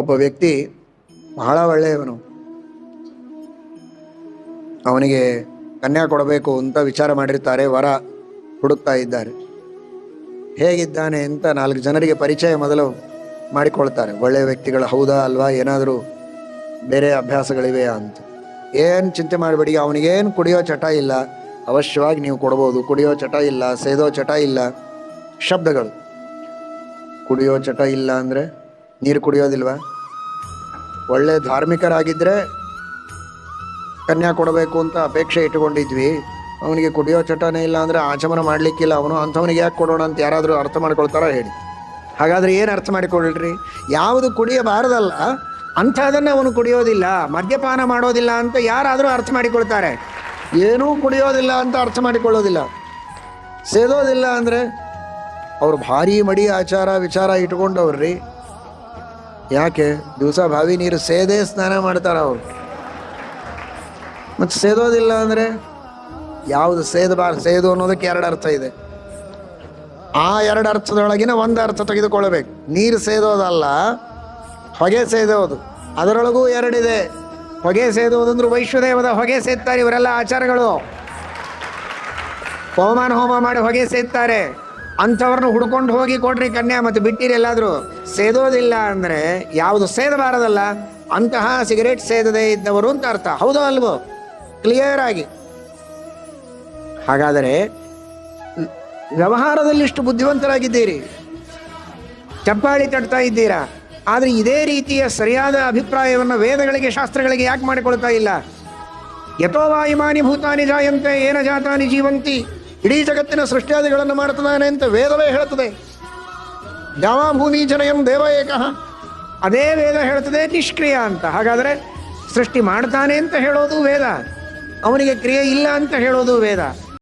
ಒಬ್ಬ ವ್ಯಕ್ತಿ ಬಹಳ ಒಳ್ಳೆಯವನು. ಅವನಿಗೆ ಕನ್ಯಾ ಕೊಡಬೇಕು ಅಂತ ವಿಚಾರ ಮಾಡಿರ್ತಾರೆ, ವರ ಹುಡುಕ್ತಾ ಇದ್ದಾರೆ. ಹೇಗಿದ್ದಾನೆ ಅಂತ ನಾಲ್ಕು ಜನರಿಗೆ ಪರಿಚಯ ಮೊದಲು ಮಾಡಿಕೊಳ್ತಾರೆ. ಒಳ್ಳೆಯ ವ್ಯಕ್ತಿಗಳು ಹೌದಾ ಅಲ್ವಾ, ಏನಾದರೂ ಬೇರೆ ಅಭ್ಯಾಸಗಳಿವೆಯಾ ಅಂತ. ಏನು ಚಿಂತೆ ಮಾಡಬೇಡಿ, ಅವನಿಗೇನು ಕುಡಿಯೋ ಚಟ ಇಲ್ಲ, ಅವಶ್ಯವಾಗಿ ನೀವು ಕೊಡ್ಬೋದು. ಕುಡಿಯೋ ಚಟ ಇಲ್ಲ, ಸೇದೋ ಚಟ ಇಲ್ಲ, ಶಬ್ದಗಳು. ಕುಡಿಯೋ ಚಟ ಇಲ್ಲ ಅಂದರೆ ನೀರು ಕುಡಿಯೋದಿಲ್ವಾ? ಒಳ್ಳೆ ಧಾರ್ಮಿಕರಾಗಿದ್ದರೆ ಕನ್ಯಾ ಕೊಡಬೇಕು ಅಂತ ಅಪೇಕ್ಷೆ ಇಟ್ಟುಕೊಂಡಿದ್ವಿ. ಅವನಿಗೆ ಕುಡಿಯೋ ಚಟನೇ ಇಲ್ಲ ಅಂದರೆ ಆಚಮನ ಮಾಡಲಿಕ್ಕಿಲ್ಲ ಅವನು, ಅಂಥವನಿಗೆ ಯಾಕೆ ಕೊಡೋಣ ಅಂತ ಯಾರಾದರೂ ಅರ್ಥ ಮಾಡ್ಕೊಳ್ತಾರ ಹೇಳಿ. ಹಾಗಾದರೆ ಏನು ಅರ್ಥ ಮಾಡಿಕೊಳ್ಳ್ರಿ ಯಾವುದು ಕುಡಿಯಬಾರದಲ್ಲ, ಅಂಥದನ್ನು ಅವನು ಕುಡಿಯೋದಿಲ್ಲ, ಮದ್ಯಪಾನ ಮಾಡೋದಿಲ್ಲ ಅಂತ ಯಾರಾದರೂ ಅರ್ಥ ಮಾಡಿಕೊಳ್ತಾರೆ. ಏನೂ ಕುಡಿಯೋದಿಲ್ಲ ಅಂತ ಅರ್ಥ ಮಾಡಿಕೊಳ್ಳೋದಿಲ್ಲ. ಸೇದೋದಿಲ್ಲ ಅಂದರೆ ಅವ್ರು ಭಾರಿ ಮಡಿ ಆಚಾರ ವಿಚಾರ ಇಟ್ಕೊಂಡವ್ರಿ. ಯಾಕೆ? ದಿವಸ ಬಾವಿ ನೀರು ಸೇದೇ ಸ್ನಾನ ಮಾಡ್ತಾರೆ ಅವರು. ಮತ್ತು ಸೇದೋದಿಲ್ಲ ಅಂದರೆ ಯಾವುದು ಸೇದಬಾರ, ಸೇದು ಅನ್ನೋದಕ್ಕೆ ಎರಡು ಅರ್ಥ ಇದೆ. ಆ ಎರಡು ಅರ್ಥದೊಳಗಿನ ಒಂದು ಅರ್ಥ ತೆಗೆದುಕೊಳ್ಬೇಕು ನೀರು ಸೇದೋದಲ್ಲ, ಹೊಗೆ ಸೇದೋದು. ಅದರೊಳಗೂ ಎರಡಿದೆ. ಹೊಗೆ ಸೇದುವುದಂದ್ರೆ ವೈಶ್ವದೇವದ ಹೊಗೆ ಸೇದ್ತಾರೆ ಇವರೆಲ್ಲ ಆಚಾರಗಳು. ಹೋಮಾನ ಹೋಮ ಮಾಡಿ ಹೊಗೆ ಸೇದ್ತಾರೆ. ಅಂಥವ್ರನ್ನ ಹುಡ್ಕೊಂಡು ಹೋಗಿ ಕೊಡ್ರಿ ಕನ್ಯಾ ಮತ್ತು ಬಿಟ್ಟಿರಿ ಎಲ್ಲಾದರೂ. ಸೇದೋದಿಲ್ಲ ಅಂದರೆ ಯಾವುದು ಸೇದಬಾರದಲ್ಲ. ಅಂತಹ ಸಿಗರೇಟ್ ಸೇದದೇ ಇದ್ದವರು ಅಂತ ಅರ್ಥ. ಹೌದೋ ಅಲ್ವೋ? ಕ್ಲಿಯರ್ ಆಗಿ. ಹಾಗಾದರೆ ವ್ಯವಹಾರದಲ್ಲಿ ಇಷ್ಟು ಬುದ್ಧಿವಂತರಾಗಿದ್ದೀರಿ. ಚಪ್ಪಾಳಿ ತಡ್ತಾ ಇದ್ದೀರಾ? ಆದರೆ ಇದೇ ರೀತಿಯ ಸರಿಯಾದ ಅಭಿಪ್ರಾಯವನ್ನು ವೇದಗಳಿಗೆ, ಶಾಸ್ತ್ರಗಳಿಗೆ ಯಾಕೆ ಮಾಡಿಕೊಳ್ತಾ ಇಲ್ಲ? ಯಥೋ ವಾಯುಮಾನಿ ಭೂತಾನಿ ಜಾಯಂತೆ, ಏನ ಜಾತಾನಿ ಜೀವಂತಿ? ಇಡೀ ಜಗತ್ತಿನ ಸೃಷ್ಟಿಯಾದಿಗಳನ್ನು ಮಾಡ್ತಾನೆ ಅಂತ ವೇದವೇ ಹೇಳುತ್ತದೆ ಯಾವ ಭೂಮಿ ಜನಯಂ ದೇವ ಏಕಃ. ಅದೇ ವೇದ ಹೇಳ್ತದೆ ನಿಷ್ಕ್ರಿಯ ಅಂತ. ಹಾಗಾದರೆ ಸೃಷ್ಟಿ ಮಾಡ್ತಾನೆ ಅಂತ ಹೇಳೋದು ವೇದ. ಅವನಿಗೆ ಕ್ರಿಯೆ ಇಲ್ಲ ಅಂತ ಹೇಳೋದು ವೇದ.